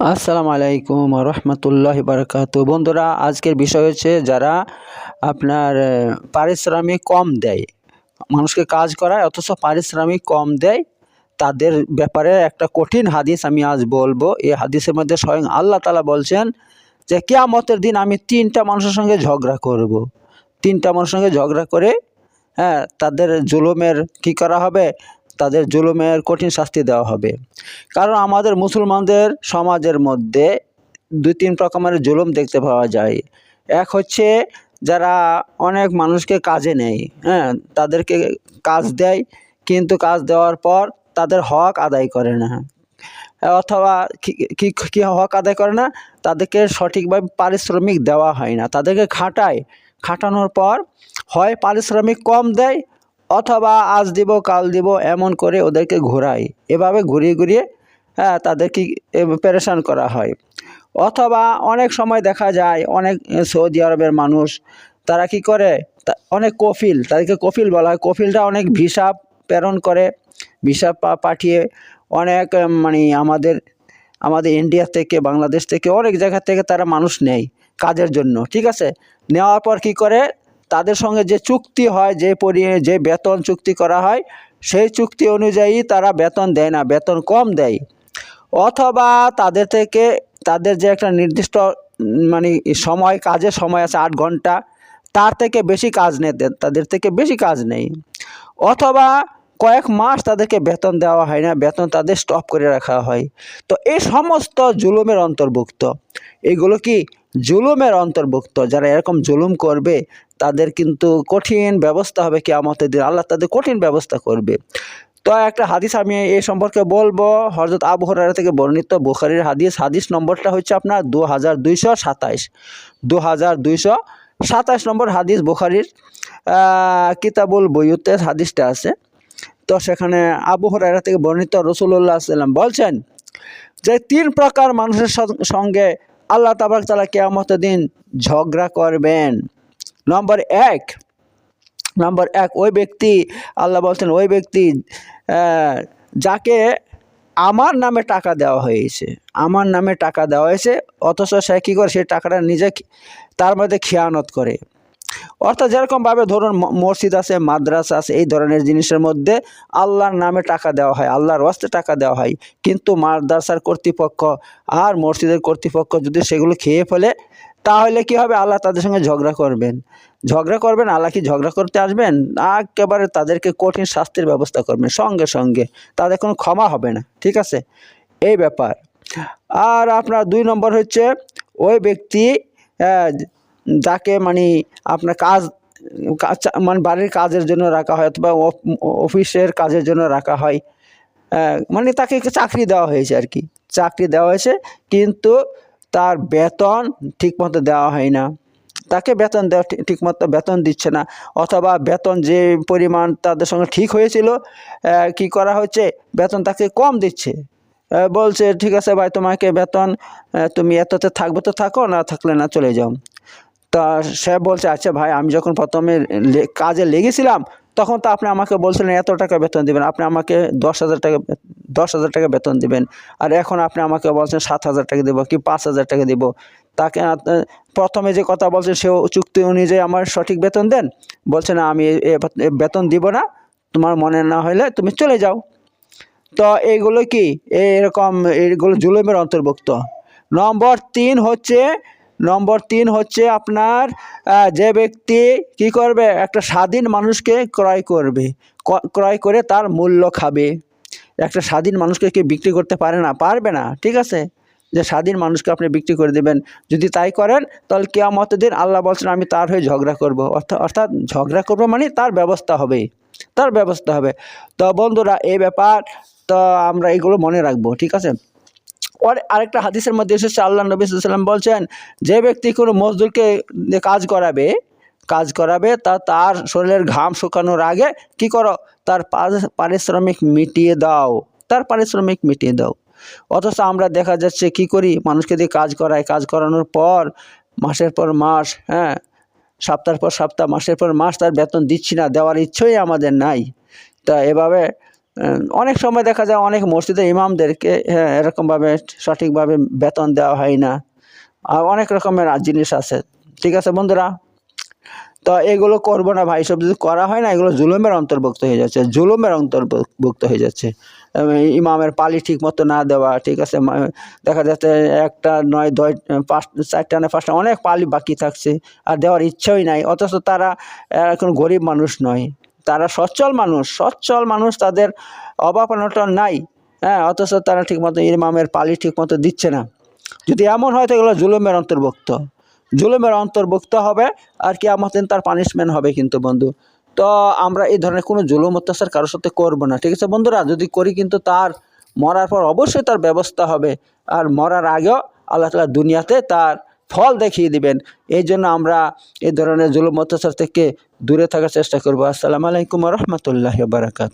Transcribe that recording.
আসসালামু আলাইকুম রহমতুল্লাহ বারকাত বন্ধুরা, আজকের বিষয় হচ্ছে যারা আপনার পারিশ্রমিক কম দেয়, মানুষকে কাজ করায়, অথচ পারিশ্রমিক কম দেয়, তাদের ব্যাপারে একটা কঠিন হাদিস আমি আজ বলব। এই হাদিসের মধ্যে স্বয়ং আল্লাহ তালা বলছেন যে, কেয়ামতের দিন আমি তিনটা মানুষের সঙ্গে ঝগড়া করব। তিনটা মানুষের সঙ্গে ঝগড়া করে হ্যাঁ তাদের জুলুমের কি করা হবে? তাদের জুলুমের কঠিন শাস্তি দেওয়া হবে। কারণ আমাদের মুসলমানদের সমাজের মধ্যে দুই তিন রকমের জুলুম দেখতে পাওয়া যায়। এক হচ্ছে যারা অনেক মানুষকে কাজে নেয় হ্যাঁ তাদেরকে কাজ দেয়, কিন্তু কাজ দেওয়ার পর তাদের হক আদায় করে না। অথবা কি, কি- কি হক আদায় করে না? তাদেরকে সঠিকভাবে পারিশ্রমিক দেওয়া হয় না। তাদেরকে খাটায়। খাটানোর পর হয় পারিশ্রমিক কম দেয় অথবা আজ দিব, কাল দিব, এমন করে ওদেরকে ঘোরায় এভাবে ঘুরিয়ে ঘুরিয়ে হ্যাঁ তাদেরকে পেরেশান করা হয়। অথবা অনেক সময় দেখা যায়, অনেক সৌদি আরবের মানুষ, তারা কি করে? অনেক কফিল, তাদেরকে কফিল বলা হয়। কফিলটা অনেক ভিসা প্রেরণ করে, ভিসা পাঠিয়ে অনেক মানে আমাদের আমাদের ইন্ডিয়া থেকে, বাংলাদেশ থেকে, অনেক জায়গা থেকে তারা মানুষ নেয় কাজের জন্য, ঠিক আছে? নেওয়ার পর কি করে? তাদের সঙ্গে যে চুক্তি হয়, যে পরি, যে বেতন চুক্তি করা হয়, সেই চুক্তি অনুযায়ী তারা বেতন দেয় না, বেতন কম দেয়। অথবা তাদের থেকে, তাদের যে একটা নির্দিষ্ট মানে সময়, কাজের সময় আছে আট ঘণ্টা, তার থেকে বেশি কাজ নেই তে- তাদের থেকে বেশি কাজ নেই। অথবা কয়েক মাস তাদেরকে বেতন দেওয়া হয় না, বেতন তাদের স্টপ করে রাখা হয়। তো এই সমস্ত জুলুমের অন্তর্ভুক্ত। এগুলো কি জুলুমের অন্তর্ভুক্ত? যারা এরকম জুলুম করবে, তাদের কিন্তু কঠিন ব্যবস্থা হবে কেয়ামতের দিন। আল্লাহ তাদের কঠিন ব্যবস্থা করবে। তো একটা হাদিস আমি এই সম্পর্কে বলব। হজরত আবু হরারা থেকে বর্ণিত বুখারির হাদিস। হাদিস নম্বরটা হচ্ছে আপনার দু হাজার দুইশো সাতাইশ। দু হাজার দুইশো সাতাশ নম্বর হাদিস বুখারির কিতাবুল বইয়ুতে হাদিসটা আছে। তো সেখানে আবু হরারা থেকে বর্ণিত রসুল্লাহ সাল্লাম বলছেন যে, তিন প্রকার মানুষের সঙ্গে আল্লাহ তাবাক তালা কেয়ামত দিন ঝগড়া করবেন। নম্বর এক নম্বর এক, ওই ব্যক্তি, আল্লাহ বলছেন, ওই ব্যক্তি যাকে আমার নামে টাকা দেওয়া হয়েছে, আমার নামে টাকা দেওয়া হয়েছে, অথচ সে কী করে সেই টাকাটা নিজে তার মধ্যে খেয়ানত করে। অর্থাৎ যেরকমভাবে ধরুন মসজিদ আছে, মাদ্রাসা আছে, এই ধরনের জিনিসের মধ্যে আল্লাহর নামে টাকা দেওয়া হয়, আল্লাহর ওয়াস্তে টাকা দেওয়া হয়। কিন্তু মাদ্রাসার কর্তৃপক্ষ আর মসজিদের কর্তৃপক্ষ যদি সেগুলো খেয়ে ফেলে, তাহলে কি হবে? আল্লাহ তাদের সঙ্গে ঝগড়া করবেন। ঝগড়া করবেন, আল্লাহ কি ঝগড়া করতে আসবেন? একেবারে তাদেরকে কঠিন শাস্তির ব্যবস্থা করবেন, সঙ্গে সঙ্গে। তাদের কোনো ক্ষমা হবে না, ঠিক আছে? এই ব্যাপার। আর আপনার দুই নম্বর হচ্ছে, ওই ব্যক্তি যাকে মানে আপনার কাজ মানে বাড়ির কাজের জন্য রাখা হয় অথবা অফ- অফিসের কাজের জন্য রাখা হয়। মানে তাকে চাকরি দেওয়া হয়েছে আর কি। চাকরি দেওয়া হয়েছে, কিন্তু তার বেতন ঠিকমতো দেওয়া হয় না। তাকে বেতন দেওয়া ঠিক- ঠিকমতো বেতন দিচ্ছে না। অথবা বেতন যে পরিমাণ তাদের সঙ্গে ঠিক হয়েছিল কি করা হচ্ছে? বেতন তাকে কম দিচ্ছে। বলছে, ঠিক আছে ভাই, তোমাকে বেতন তুমি এততে থাকবে তো থাকো, না থাকলে না চলে যাও। তা সে বলছে আচ্ছা ভাই, আমি যখন প্রথমে কাজে লেগেছিলাম, তখন তো আপনি আমাকে বলছিলেন, এত টাকা বেতন দিবেন, আপনি আমাকে দশ হাজার টাকা দশ হাজার টাকা বেতন দিবেন, আর এখন আপনি আমাকে বলছেন, সাত হাজার টাকা দেবো কি পাঁচ হাজার টাকা দেবো? তাকে প্রথমে যে কথা বলছেন, সেও চুক্তি অনুযায়ী আমার সঠিক বেতন দেন। বলছে, না, আমি বেতন দিব না, তোমার মনে না হলে তুমি চলে যাও। তো এইগুলো কি? এরকম এইগুলো জুলুমের অন্তর্ভুক্ত। নম্বর তিন হচ্ছে নম্বর তিন হচ্ছে আপনার যে ব্যক্তি কি করবে? একটা স্বাধীন মানুষকে ক্রয় করবে। ক্রয় করে তার মূল্য খাবে। একটা স্বাধীন মানুষকে কি বিক্রি করতে পারে না, পারবে না, ঠিক আছে? যে স্বাধীন মানুষকে আপনি বিক্রি করে দেবেন। যদি তাই করেন, তাহলে কেয়ামতের দিন আল্লাহ বলছেন, আমি তার হয়ে ঝগড়া করব। অর্থাৎ অর্থাৎ ঝগড়া করব মানে তার ব্যবস্থা হবে। তার ব্যবস্থা হবে। তো বন্ধুরা, এই ব্যাপার, তো আমরা এগুলো মনে রাখব, ঠিক আছে? আরেকটা হাদিসের মধ্যে এসেছে, আল্লাহ নবী সাল্লাম বলছেন, যে ব্যক্তি কোনো মজদুরকে কাজ করাবে কাজ করাবে, তা তার শরীরের ঘাম শুকানোর আগে কি করো? তার পারিশ্রমিক মিটিয়ে দাও, তার পারিশ্রমিক মিটিয়ে দাও। অথচ আমরা দেখা যাচ্ছে কি করি? মানুষকে দিয়ে কাজ করায়, কাজ করানোর পর, মাসের পর মাস হ্যাঁ সপ্তাহের পর সপ্তাহ, মাসের পর মাস তার বেতন দিচ্ছি না, দেওয়ার ইচ্ছেই আমাদের নাই। তা এভাবে অনেক সময় দেখা যায় অনেক মসজিদে ইমামদেরকে হ্যাঁ, এরকমভাবে সঠিকভাবে বেতন দেওয়া হয় না। আর অনেক রকমের জিনিস আছে। ঠিক আছে বন্ধুরা? তো এগুলো করব না ভাই সব যদি করা হয় না এগুলো জুলুমের অন্তর্ভুক্ত হয়ে যাচ্ছে জুলুমের অন্তর্ভুক্ত হয়ে যাচ্ছে। ইমামের পালি ঠিক মতো না দেওয়া ঠিক আছে? দেখা যাচ্ছে একটা নয় দশ পাঁচ চারটা না পাঁচটা অনেক পালি বাকি থাকছে আর দেওয়ার ইচ্ছাই নাই অথচ তারা এখন গরিব মানুষ নয়। তারা সচ্ছল মানুষ সচ্ছল মানুষ তাদের অভাব অনটন নাই হ্যাঁ অথচ তারা ঠিকমতো ইমামের পালি ঠিকমতো দিচ্ছে না। যদি এমন হয়, তো এগুলো জুলুমের অন্তর্ভুক্ত। জুলুমের অন্তর্ভুক্ত হবে আর কি আমার তার পানিশমেন্ট হবে কিন্তু বন্ধু। তো আমরা এই ধরনের কোনো জুলুম অত্যাচার কারোর সাথে করব না, ঠিক আছে বন্ধুরা? যদি করি কিন্তু তার মরার পর অবশ্যই তার ব্যবস্থা হবে। আর মরার আগেও আল্লাহ তালা দুনিয়াতে তার ফল দেখিয়ে দিবেন। এই জন্য আমরা এই ধরনের জুলুম অত্যাচার থেকে দূরে থাকার চেষ্টা করব। আসসালামু আলাইকুম রহমতুল্লাহ বারাকাত